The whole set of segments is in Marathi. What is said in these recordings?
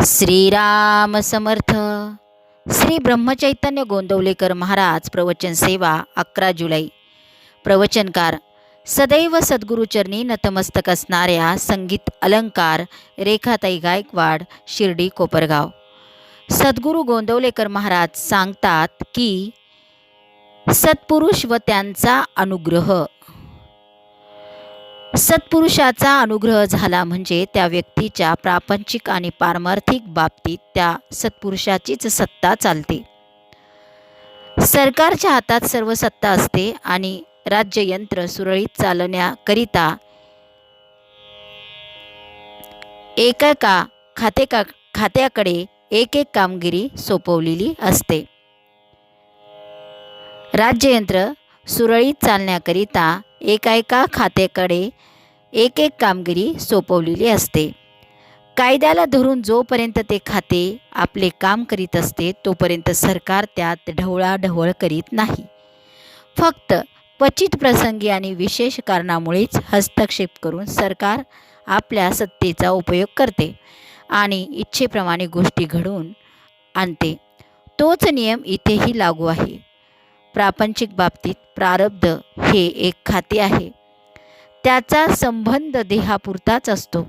श्रीराम समर्थ. श्री ब्रह्मचैतन्य गोंदवलेकर महाराज प्रवचन सेवा अकरा जुलै. प्रवचनकार सदैव सद्गुरुचरणी नतमस्तक असणाऱ्या संगीत अलंकार रेखाताई गायकवाड शिर्डी कोपरगाव. सद्गुरू गोंदवलेकर महाराज सांगतात की सत्पुरुष व त्यांचा अनुग्रह सत्पुरुषाचा अनुग्रह झाला म्हणजे त्या व्यक्तीच्या प्रापंचिक आणि पारमार्थिक बाबतीत त्या सत्पुरुषाचीच सत्ता चालते. सरकारच्या हातात सर्व सत्ता असते आणि राज्ययंत्र सुरळीत चालण्याकरिता एकेका खातेका खात्याकडे एक एक कामगिरी सोपवलेली असते. राज्ययंत्र सुरळीत चालण्याकरिता एका एका खात्याकडे एक एक कामगिरी सोपवलेली असते. कायद्याला धरून जोपर्यंत ते खाते आपले काम करीत असते तोपर्यंत सरकार त्यात ढवळाढवळ करीत नाही. फक्त क्वचित प्रसंगी आणि विशेष कारणामुळेच हस्तक्षेप करून सरकार आपल्या सत्तेचा उपयोग करते आणि इच्छेप्रमाणे गोष्टी घडवून आणते. तोच नियम इथेही लागू आहे. प्रापंचिक बाबतीत प्रारब्ध हे एक खाते आहे. त्याचा संबंध देहापुरताच असतो.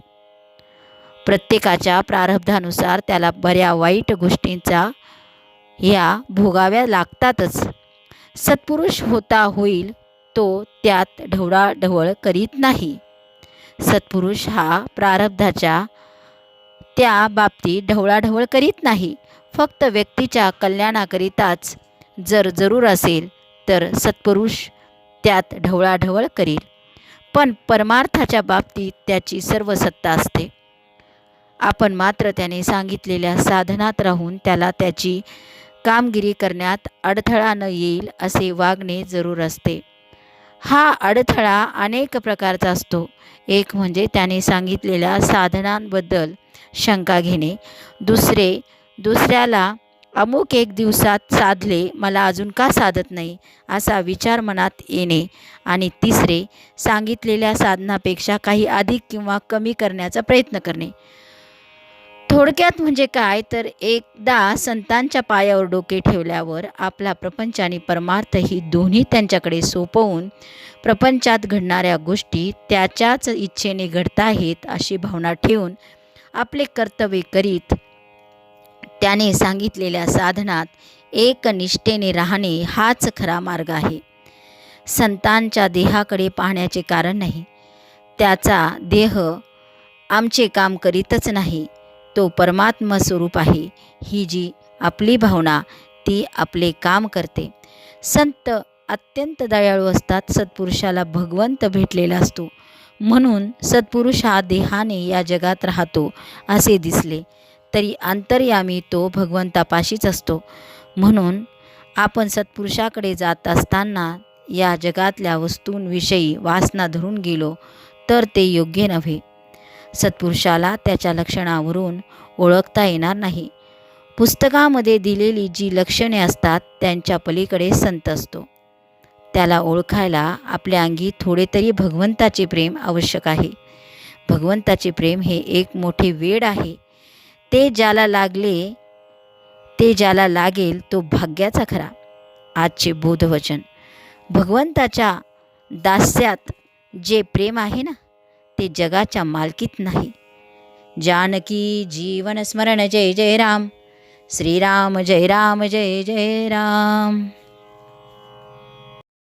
प्रत्येकाच्या प्रारब्धानुसार त्याला बऱ्या वाईट गोष्टींचा ह्या भोगाव्या लागतातच. सत्पुरुष होता होईल तो त्यात ढवळाढवळ करीत नाही. सत्पुरुष हा प्रारब्धाच्या त्या बाबतीत ढवळाढवळ करीत नाही. फक्त व्यक्तीच्या कल्याणाकरिताच जर जरूर असेल तर सत्पुरुष त्यात ढवळाढवळ करील. पण परमार्थाच्या बाबतीत त्याची सर्व सत्ता असते. आपण मात्र त्याने सांगितलेल्या साधनात राहून त्याला त्याची कामगिरी करण्यात अडथळा न येईल असे वागणे जरूर असते. हा अडथळा अनेक प्रकारचा असतो. एक म्हणजे त्याने सांगितलेल्या साधनांबद्दल शंका घेणे. दुसरे दुसऱ्याला अमुक एक दिवसात साधले मला अजून का साधत नाही? असा विचार मनात येणे. आणि तिसरे सांगितलेल्या साधनापेक्षा काही अधिक किंवा कमी करण्याचा प्रयत्न करणे. थोडक्यात म्हणजे काय? तर एकदा संतांच्या पायावर डोके ठेवल्यावर आपला प्रपंच आणि परमार्थ ही दोन्ही त्यांच्याकडे सोपवून प्रपंचात घडणाऱ्या गोष्टी त्याच्याच इच्छेने घडता आहेत अशी भावना ठेवून आपले कर्तव्य करीत त्याने सांगितलेल्या साधनात एकनिष्ठेने राहणे हाच खरा मार्ग आहे. संतांच्या देहाकडे पाहण्याचे कारण नाही. त्याचा देह आमचे काम करीतच नाही. तो परमात्म स्वरूप आहे. ही जी आपली भावना ती आपले काम करते. संत अत्यंत दयाळू असतात. सत्पुरुषाला भगवंत भेटलेला असतो. म्हणून सत्पुरुष हा देहाने या जगात राहतो असे दिसले. तरी अंतर्यामी तो भगवंतापाशीच असतो. म्हणून आपण सत्पुरुषाकडे जात असताना या जगातल्या वस्तूंविषयी वासना धरून गेलो तर ते योग्य नव्हे. सत्पुरुषाला त्याच्या लक्षणावरून ओळखता येणार नाही. पुस्तकामध्ये दिलेली जी लक्षणे असतात त्यांच्या पलीकडे संत असतो. त्याला ओळखायला आपल्या अंगी थोडे तरी भगवंताचे प्रेम आवश्यक आहे. भगवंताचे प्रेम हे एक मोठे वेड आहे. ते ज्याला लागले ते ज्याला लागेल तो भाग्याचा खरा. आजचे बोधवचन. भगवंताच्या दास्यात जे प्रेम आहे ना ते जगाच्या मालकीत नाही. जानकी जीवन स्मरण जय जय राम. श्रीराम जय राम जय जय राम.